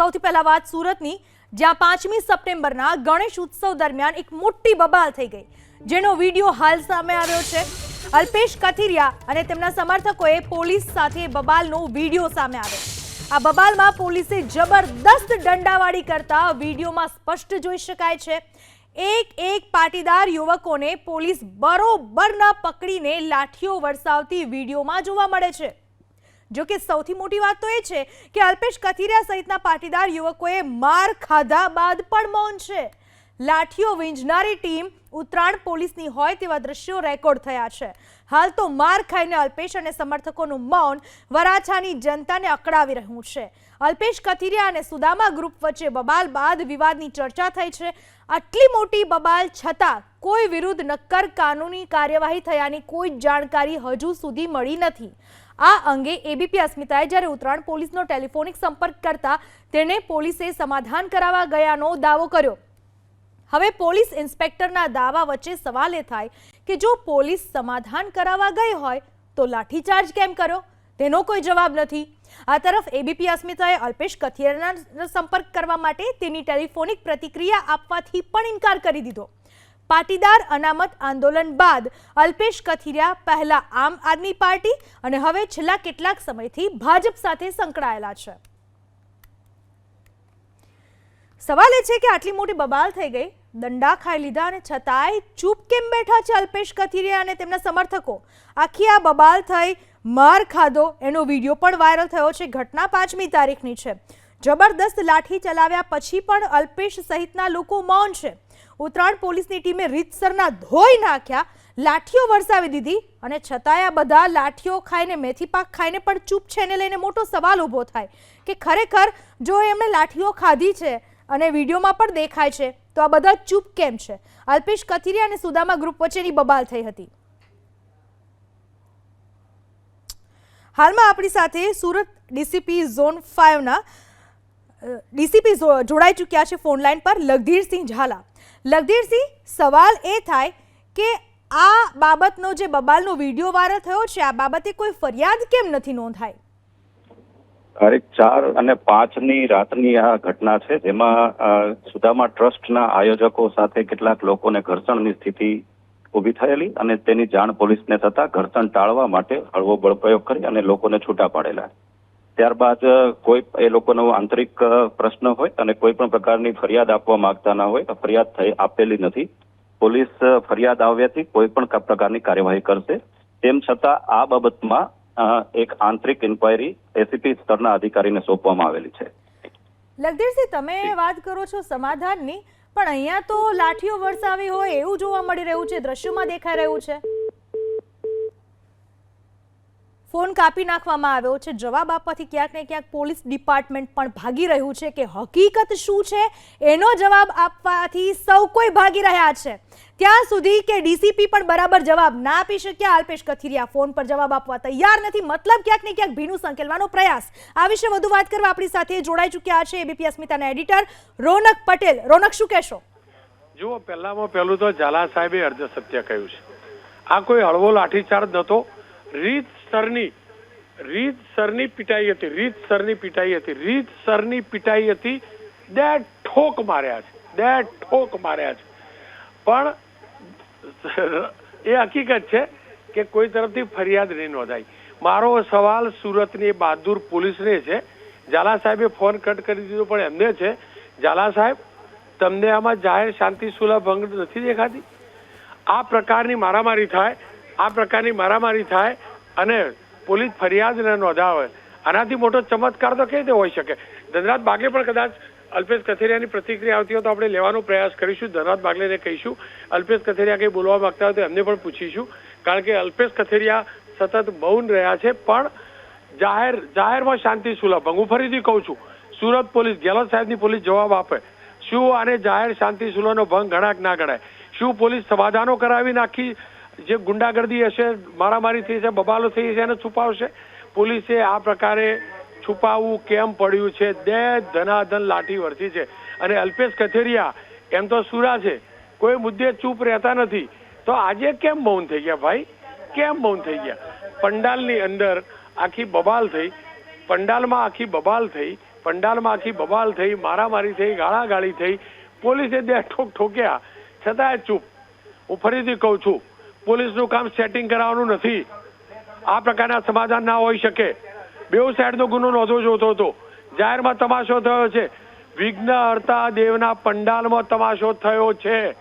સૌથી પહેલા વાત સુરતની, જ્યાં પાંચમી સપ્ટેમ્બરના ગણેશ ઉત્સવ દરમિયાન એક મોટી બબાલ થઈ ગઈ, જેનો વીડિયો હાલ સામે આવ્યો છે. અલ્પેશ કથિરિયા અને તેમના સમર્થકોએ પોલીસ સાથે બબાલનો વીડિયો સામે આવ્યો. આ બબાલમાં પોલીસે જબરદસ્ત દંડાવાળી કરતા વિડીયોમાં સ્પષ્ટ જોઈ શકાય છે. એક એક પાટીદાર યુવકોને પોલીસ બરોબરના પકડીને લાઠીઓ વરસાવતી વિડીયોમાં જોવા મળે છે. જો કે સૌથી મોટી વાત તો એ છે કે અલ્પેશ કથિરિયા સહિતના પાટીદાર યુવકોએ માર ખાધા બાદ પણ મૌન છે. લાઠીઓ વીંઝનારી ટીમ ઉત્તરાયણ પોલીસની હોય તેવા દ્રશ્યો રેકોર્ડ થયા છે. હાલ તો માર ખાઈને અલ્પેશ અને સમર્થકોનું મૌન વરાછાની જનતાને અકળાવી રહ્યું છે. અલ્પેશ કથિરિયા અને સુદામા ગ્રુપ વચ્ચે બબાલ બાદ વિવાદની ચર્ચા થઈ છે. આટલી મોટી બબાલ છતાં કોઈ વિરુદ્ધ નક્કર કાનૂની કાર્યવાહી થયાની કોઈ જાણકારી હજુ સુધી મળી નથી. આ અંગે એબીપી અસ્મિતાએ જ્યારે ઉત્તરાયણ પોલીસનો ટેલિફોનિક સંપર્ક કરતા તેણે પોલીસે સમાધાન કરાવવા ગયાનો દાવો કર્યો. હવે પોલીસ ઇન્સ્પેક્ટરના દાવા વચ્ચે સવાલ એ થાય કે જો પોલીસ સમાધાન કરાવવા ગઈ હોય તો લાઠીચાર્જ કેમ કર્યો? તેનો કોઈ જવાબ નથી. આ તરફ એબીપી અસ્મિતાએ અલ્પેશ કથિયરના સંપર્ક કરવા માટે તેની ટેલિફોનિક પ્રતિક્રિયા આપવાથી પણ ઇનકાર કરી દીધો. પાટીદાર અનામત આંદોલન બાદ અલ્પેશ કથિરિયા પહેલા આમ આદમી પાર્ટી અને હવે છેલ્લા કેટલાક સમયથી ભાજપ સાથે સંકળાયેલા છે. સવાલ એ છે કે આટલી મોટી બબાલ થઈ ગઈ, દંડા ખાઈ લીધા અને છતાંય ચૂપ કેમ બેઠા છે અલ્પેશ કથિરિયા અને તેમના સમર્થકો? આખી આ બબાલ થઈ, માર ખાધો, એનો વીડિયો પણ વાયરલ થયો છે ઘટના પાંચમી તારીખની છે. જબરદસ્ત લાઠી ચલાવ્યા પછી પણ અલ્પેશ સહિતના લોકો મૌન છે. ઉત્તરાયણ પોલીસની ટીમે રીતસરના ધોઈ નાખ્યા, લાઠીઓ વરસાવી દીધી અને છતાંય આ બધા લાઠીઓ ખાઈને, મેથી પાક ખાઈને પણ ચૂપ છે. એને લઈને મોટો સવાલ ઊભો થાય કે ખરેખર જો એમણે લાઠીઓ ખાધી છે અને વિડીયોમાં પણ દેખાય છે, તો આ બધા ચૂપ કેમ છે? અલ્પેશ કથિરિયા અને સુદામા ગ્રુપ વચ્ચેની બબાલ થઈ હતી. હાલમાં આપણી સાથે સુરત ડીસીપી ઝોન ફાઇવના ડીસીપી જોડાઈ ચૂક્યા છે ફોન લાઈન પર, લગધીરસિંહ ઝાલા. લગધીરસિંહ, સવાલ એ થાય કે આ બાબતનો જે બબાલનો વીડિયો વાયરલ થયો છે, આ બાબતે કોઈ ફરિયાદ કેમ નથી નોંધાઈ? તારીખ ચાર અને પાંચની રાતની આ ઘટના છે, જેમાં સુદામા ટ્રસ્ટના આયોજકો સાથે કેટલાક લોકોને ઘર્ષણની સ્થિતિ ઊભી થયેલી અને તેની જાણ પોલીસને થતા ઘર્ષણ ટાળવા માટે હળવો બળપ્રયોગ કરી અને લોકોને છૂટા પાડેલા. ત્યારબાદ કોઈ એ લોકોનો આંતરિક પ્રશ્ન હોય અને કોઈ પણ પ્રકારની ફરિયાદ આપવા માંગતા ના હોય ફરિયાદ થઈ આપેલી નથી. પોલીસ ફરિયાદ આવ્યાથી કોઈ પણ પ્રકારની કાર્યવાહી કરશે. તેમ છતાં આ બાબતમાં એક આંતરિક ઇન્કવાયરી એસીપી સ્તરના અધિકારીને સોંપવામાં આવેલી છે. લગદીરસિંહ તમે વાત કરો છો સમાધાનની પણ અહીંયા તો લાઠીઓ વરસાવી હોય એવું જોવા મળી રહ્યું છે દ્રશ્યોમાં દેખાઈ રહ્યું છે. ફોન કાપી નાખવામાં આવ્યો છે. જવાબ આપવાથી ક્યાંક ને ક્યાંક પોલીસ ડિપાર્ટમેન્ટ પણ ભાગી રહ્યું છે કે હકીકત શું છે એનો જવાબ આપવાથી સૌ કોઈ ભાગી રહ્યા છે. ત્યાં સુધી કે ડીસીપી પણ બરાબર જવાબ ના આપી શક્યા. અલ્પેશ કથિરિયા ફોન પર જવાબ આપવા તૈયાર નથી. મતલબ ક્યાંક ને ક્યાંક ભીનું સંકેલવાનો પ્રયાસ. આ વિશે વધુ વાત કરવા આપણી સાથે જોડાઈ ચૂક્યા છે એબીપી અસ્મિતાના એડિટર રોનક પટેલ. રોનક, શું કહેશો? જુઓ, પહેલામાં પહેલું તો ઝાલા સાહેબે અર્ધ સત્ય કહ્યું છે. આ કોઈ હળવો લાઠીચાર્જ નહોતો. રીત સરની, રીત સરની પિટાઈ હતી, રીત સરની પિટાઈ હતી, રીત સરની પિટાઈ હતી. બે ઠોક માર્યા છે, બે ઠોક માર્યા છે. પણ એ હકીકત છે કે કોઈ તરફથી ફરિયાદ નહીં નોંધાઈ. મારો સવાલ સુરતની બહાદુર પોલીસને છે. ઝાલા સાહેબે ફોન કટ કરી દીધો, પણ એમને છે. ઝાલા સાહેબ, તમને આમાં જાહેર શાંતિ સુલભ ભંગ નથી દેખાતી? આ પ્રકારની મારામારી થાય, આ પ્રકારની મારામારી થાય અને પોલીસ ફરિયાદ ન નોંધાવે. આનાથી મોટો ચમત્કાર તો કઈ રીતે હોઈ શકે? ધનરાજ બાગે પણ કદાચ અલ્પેશ કથેરિયાની પ્રતિક્રિયા આવતી હોય તો આપણે લેવાનો પ્રયાસ કરીશું. ધનરાજ બાગલેને કહીશું. અલ્પેશ કથેરિયા કંઈ બોલવા માંગતા હોય તો એમને પણ પૂછીશું. કારણ કે અલ્પેશ કથેરિયા સતત મૌન રહ્યા છે, પણ જાહેર, જાહેરમાં શાંતિ સુલભ હું ફરીથી કહું છું. સુરત પોલીસ, ગેહલોત સાહેબની પોલીસ જવાબ આપે. શું આને જાહેર શાંતિ સુલભનો ભંગ ગણાય ના ગણાય? શું પોલીસ સમાધાનો કરાવી નાખી? જે ગુંડાગર્દી હશે, મારામારી થઈ છે, બબાલો થઈ છે, એને છુપાવશે. પોલીસે આ પ્રકારે છુપાવવું કેમ પડ્યું છે? દે ધનાધન લાઠી વરસી છે. અને અલ્પેશ કથેરિયા, એમ તો સુરા છે. કોઈ મુદ્દે ચૂપ રહેતા નથી. તો આજે કેમ મૌન થઈ ગયા ભાઈ? કેમ મૌન થઈ ગયા? પંડાલની અંદર આખી બબાલ થઈ, પંડાલમાં આખી બબાલ થઈ, પંડાલમાં આખી બબાલ થઈ, મારામારી થઈ, ગાળાગાળી થઈ. પોલીસે બે ઠોક ઠોક્યા. છતાંય ચૂપ. હું ફરીથી કહું છું પોલીસનું કામ સેટિંગ કરાવવાનું નથી. આ પ્રકારના સમાધાન ના હોઈ શકે. બેઉ સાઈડનો ગુનો નોંધો જોતો હતો. જાહેરમાં તમાશો થયો છે. વિઘ્ન હર્તા દેવના પંડાલમાં તમાશો થયો છે.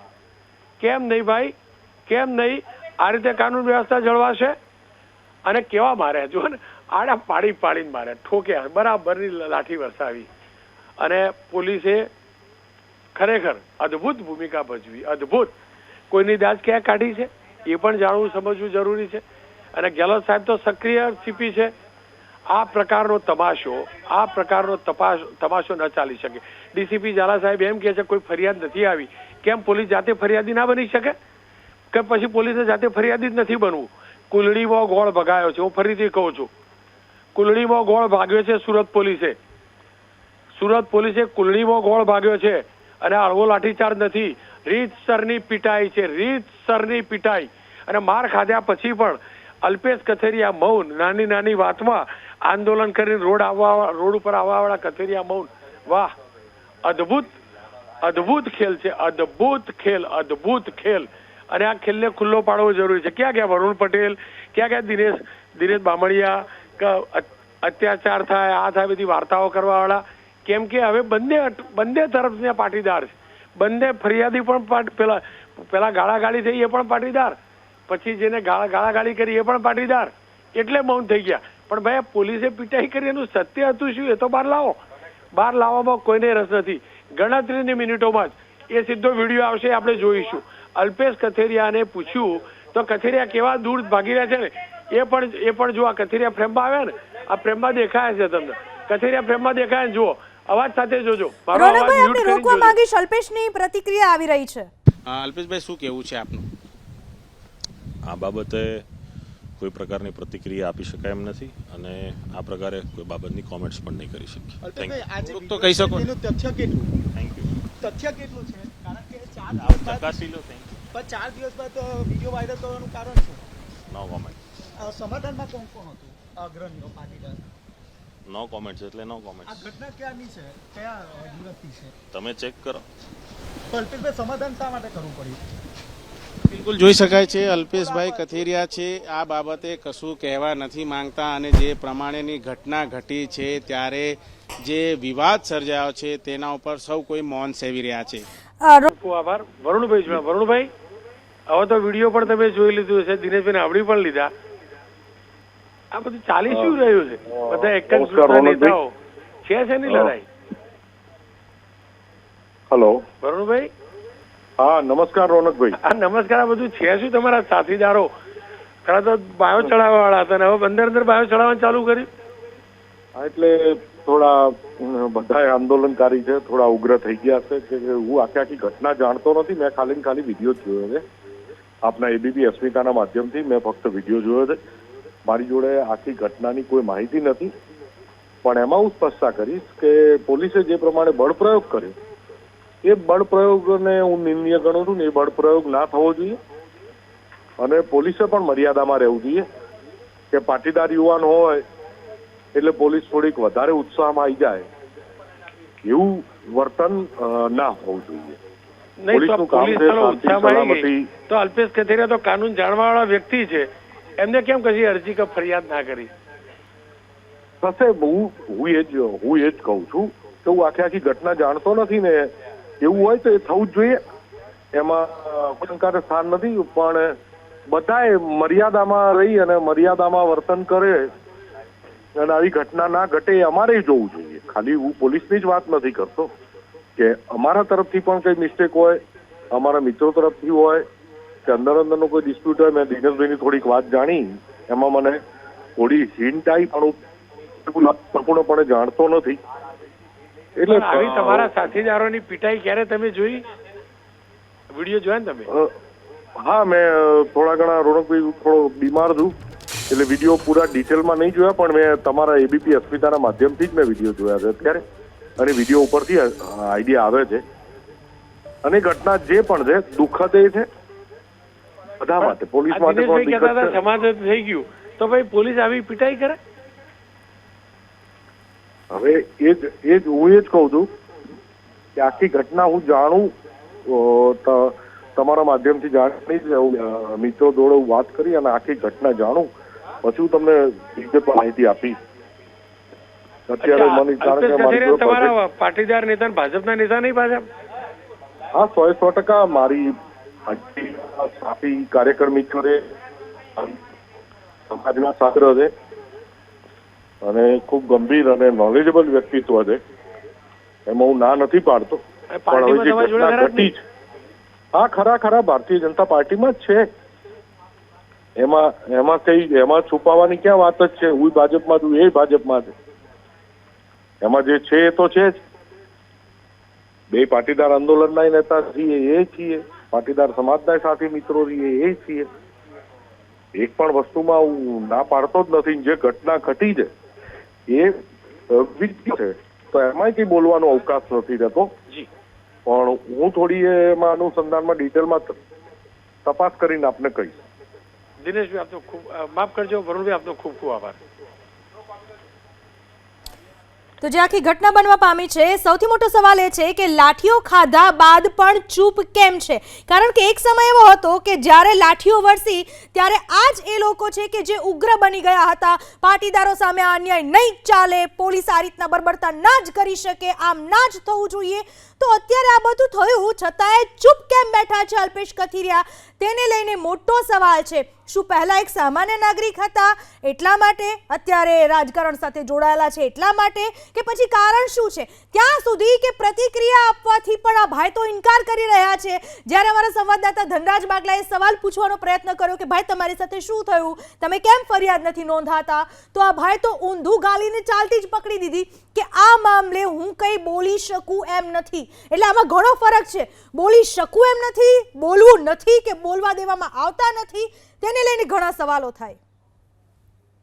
કેમ નહીં ભાઈ? કેમ નહીં? આ રીતે કાનૂન વ્યવસ્થા જળવાશે? અને કેવા મારે? જો ને, આડા પાડી પાડીને મારે. ઠોક્યા બરાબરની લાઠી વરસાવી. અને પોલીસે ખરેખર અદ્ભુત ભૂમિકા ભજવી. અદ્ભુત. કોઈની દાજ ક્યાં કાઢી છે? એ પણ જાણવું સમજવું જરૂરી છે. અને ગેહલોત સાહેબ તો સક્રિય સીપી છે. આ પ્રકારનો તમાશો, આ પ્રકારનો તપાસ, તમાશો ન ચાલી શકે. ડીસીપી ઝાલા સાહેબ એમ કહે છે, કોઈ ફરિયાદ નથી આવી. કેમ પોલીસ જાતે ફરિયાદી ના બની શકે? કે પછી પોલીસે જાતે ફરિયાદી જ નથી બનવું? કુલડીમાં ગોળ ભગાયો છે, હું ફરીથી કહું છું. કુલડીમાં ગોળ ભાગ્યો છે સુરત પોલીસે. સુરત પોલીસે કુલડીમાં ગોળ ભાગ્યો છે. અને હળવો લાઠીચાર્જ નથી. રીતસરની પીટાઈ છે રીતસરની પીટાઈ. અને માર ખાધ્યા પછી પણ અલ્પેશ કથેરિયા મૌન, નાની નાની વાતમાં આંદોલન કરીને રોડ આવવા, રોડ ઉપર આવવાવાળા કથેરિયા મૌન. વાહ, અદ્ભુત અદ્ભુત ખેલ છે, અદ્ભુત ખેલ અદ્ભુત ખેલ. અને આ ખેલને ખુલ્લો પાડવો જરૂરી છે. ક્યાં ક્યાં વરુણ પટેલ, ક્યાં ક્યાં દિનેશ દિનેશ બામણિયા અત્યાચાર થાય, આ થાય, બધી વાર્તાઓ કરવાવાળા. કેમ કે હવે બંને બંને બંને તરફના પાટીદાર છે. બંને ફરિયાદી પણ પેલા પેલા ગાળાગાળી થઈ એ પણ પાટીદાર. પછી જેને ગાળા, ગાળાગાળી કરી એ પણ પાટીદાર. એટલે મૌન થઈ ગયા. પણ ભાઈ પોલીસે પીટાઈ કરી એનું સત્ય હતું શું? એ તો બહાર લાવો. બહાર લાવવામાં કોઈને રસ નથી. ગણતરીની મિનિટોમાં જ એ સીધો વીડિયો આવશે આપણે જોઈશું. અલ્પેશ કથેરિયાને પૂછ્યું, તો કથેરિયા કેવા દૂર ભાગી રહ્યા છે ને? એ પણ એ પણ જો આ કથેરિયા ફ્રેમમાં આવે ને, આ ફ્રેમમાં દેખાય છે તમને. કથેરિયા ફ્રેમમાં દેખાય ને જુઓ. અવાજ સાથે જોજો. રોનકભાઈ આપણે રોકવા માંગીશ અલ્પેશની પ્રતિક્રિયા આવી રહી છે. અલ્પેશભાઈ શું કહેવું છે આપનું? આ બાબતે કોઈ પ્રકારની પ્રતિક્રિયા આપી શકાય એમ નથી અને આ પ્રકારે કોઈ બાબતની કોમેન્ટ્સ પણ નહીં કરી શકીએ. તો કહી શકો. એનું તથ્ય કેટલું? થેન્ક યુ તથ્ય કેટલું છે? કારણ કે ચાર દિવસ બાદ ચકાસી લો થેન્ક પણ ચાર દિવસ બાદ વિડિયો વાયરલ થવાનું કારણ શું? નો કોમેન્ટ સમાધાનમાં કોણ કોણ હતું? અગ્રણીઓ પાટીદાર. નો કોમેન્ટ્સ એટલે નો આ ઘટના ક્યાંની છે? કયા દિવસની છે? તમે ચેક કરો. અલ્પેશભાઈ સમાધાન શા માટે કરવું પડ્યું? બિલકુલ જોઈ શકાય છે અલ્પેશભાઈ કથિરિયા છે આ બાબતે કશું કહેવા નથી માંગતા અને જે પ્રમાણેની ઘટના ઘટી છે ત્યારે જે વિવાદ સર્જાયો છે તેના ઉપર સૌ કોઈ મૌન સેવી રહ્યા છે. આભાર. વરુણભાઈ વરુણભાઈ હવે તો વીડિયો પણ તમે જોઈ લીધું છે દિનેશભાઈને આવડી પણ લીધા. આ બધું ચાલી શું રહ્યું છે? બધા એક જ નેતાઓ. છે છે ની લડાઈ? હલો. વરુણભાઈ? હા નમસ્કાર રોનકભાઈ. આ નમસ્કાર આ બધું છે શું તમારા સાથીદારો? ખરા તો બાયો ચડાવવા વાળા હતા ને હવે અંદર અંદર બાયો ચડાવવાનું ચાલુ કર્યું? એટલે થોડા બધા આંદોલનકારી છે થોડા ઉગ્ર થઈ ગયા છે કે હું આખી આખી ઘટના જાણતો નથી. મેં ખાલી ખાલી વીડિયો જોયો છે. આપના એબીપી અસ્મિતાના માધ્યમથી મેં ફક્ત વીડિયો જોયો છે. મારી જોડે આખી ઘટનાની કોઈ માહિતી નથી. પણ એમાં હું સ્પષ્ટતા કરીશ કે પોલીસે જે પ્રમાણે બળ પ્રયોગ કર્યો એ બળ પ્રયોગને હું નિંદનીય ગણું છું ને એ બળ પ્રયોગ ના થવો જોઈએ. અને પોલીસે પણ મર્યાદામાં રહેવું જોઈએ કે પાટીદાર યુવાન હોય એટલે પોલીસ થોડીક વધારે ઉત્સાહમાં આવી જાય. એવું વર્તન ના હોવું જોઈએ. નહીં તો પોલીસ છે ચાલો શાંતિ, ઉત્સાહમાં આવી ગઈ. તો અલ્પેશ કથેરિયા તો કાનૂન જાણવા વાળા વ્યક્તિ છે. એમને કેમ કશી અરજી કે ફરિયાદ ના કરી? થશે હું હું એ જ હું એ જ કહું છું કે હું આખી આખી ઘટના જાણતો નથી ને એવું હોય તો એ થવું જ જોઈએ. એમાં અ, સ્થાન નથી પણ બધાએ મર્યાદામાં રહી અને મર્યાદામાં વર્તન કરે અને આવી ઘટના ના ઘટે એ અમારે જોવું જોઈએ. ખાલી હું પોલીસની જ વાત નથી કરતો કે અમારા તરફથી પણ કંઈ મિસ્ટેક હોય અમારા મિત્રો તરફથી હોય કે અંદર અંદરનો કોઈ ડિસ્પ્યુટ હોય મેં દિનેશભાઈની થોડીક વાત જાણી. એમાં મને થોડી હિન્ટ આવી પણ હું સંપૂર્ણપણે જાણતો નથી. એટલે આવી તમારા સાથીદારોની પીટાઈ ક્યારે તમે જોઈ? વીડિયો જોયા ને તમે? હા મેં થોડા ઘણા રોણકભાઈ થોડો બીમાર છું એટલે વીડિયો પૂરા ડિટેલમાં નહીં જોયા પણ મેં તમારા એબીપી અસ્મિતાના માધ્યમથી જ મેં વીડિયો જોયા છે અત્યારે. અને વીડિયો ઉપરથી આઈડિયા આવે છે. અને ઘટના જે પણ છે દુઃખદ એ છે બધા માટે પોલીસ માટે પણ છે સમાધાન થઈ ગયું. તો ભાઈ પોલીસ આવી પીટાઈ કરે? હવે એ જ એ જ હું એ જ કહું છું કે આખી ઘટના હું જાણું તમારા માધ્યમથી જાણી મિત્રો જોડે હું વાત કરી અને આખી ઘટના જાણું. પછી હું તમને વિગત માહિતી આપી અત્યારે મને કારણ કે તમારા પાટીદાર નેતા ભાજપના નેતા નહીં પાછા? હા સો સો ટકા મારી સાથી કાર્યકર મિત્રોએ સમાજના સાત્ર છે. અને ખૂબ ગંભીર અને નોલેજેબલ વ્યક્તિત્વ છે. એમાં હું ના નથી પાડતો. પણ હવે જે ઘટના ઘટી છે. હા ખરા ખરા ભારતીય જનતા પાર્ટીમાં જ છે. એમાં એમાં કઈ એમાં છુપાવાની ક્યાં વાત જ છે? હું ભાજપમાં છું એ ભાજપમાં છે. એમાં જે છે એ તો છે જ. બે પાટીદાર આંદોલનના નેતા છીએ એ છીએ. પાટીદાર સમાજના સાથી મિત્રો છીએ એ છીએ. એક પણ વસ્તુમાં હું ના પાડતો જ નથી જે ઘટના ઘટી છે એ વિદ્ય છે. તો એમાંય કઈ બોલવાનો અવકાશ નથી રહેતો. પણ હું થોડી એમાં અનુસંધાનમાં ડિટેલમાં તપાસ કરીને આપને કહીશ. દિનેશભાઈ આપનો ખૂબ માફ કરજો વરુણભાઈ આપનો ખૂબ ખૂબ આભાર. તો જે આખી ઘટના બનવા પામી છે સૌથી મોટો સવાલ એ છે કે લાઠીઓ ખાધા બાદ પણ ચૂપ કેમ છે? કારણ કે એક સમય એવો હતો કે જ્યારે લાઠીઓ વરસી, ત્યારે આ જ એ લોકો છે કે જે ઉગ્ર બની ગયા હતા, પાટીદારો સામે અન્યાય નહીં ચાલે, પોલીસ આ રીતના બરબરતા ના જ કરી શકે, આમ ના જ થવું જોઈએ. તો અત્યારે આ બધું થયું, છતાંય ચૂપ કેમ બેઠા છે અલ્પેશ કથિરિયા? તેને લઈને મોટો સવાલ છે. શું પહેલા એક સામાન્ય નાગરિક હતા? એટલા માટે? અત્યારે રાજકારણ સાથે જોડાયેલા છે એટલા માટે? કે પછી કારણ શું છે? ત્યાં સુધી કે પ્રતિક્રિયા આપવાથી પણ આ ભાઈ તો ઇનકાર કરી રહ્યા છે? જ્યારે અમારા સંવાદદાતા ધનરાજ બાગલાએ સવાલ પૂછવાનો પ્રયત્ન કર્યો કે, ભાઈ, તમારી સાથે શું થયું? તમે કેમ ફરિયાદ નથી નોંધાતા? તો આ ભાઈ તો ઊંધું ગાલીને ચાલતી જ પકડી દીધી કે, આ મામલે હું કંઈ બોલી શકું એમ નથી. એટલે આમાં ઘણો ફરક છે. બોલી શકું એમ નથી, બોલવું નથી કે બોલવા દેવામાં આવતા નથી, તેને લઈને ઘણા સવાલો થાય.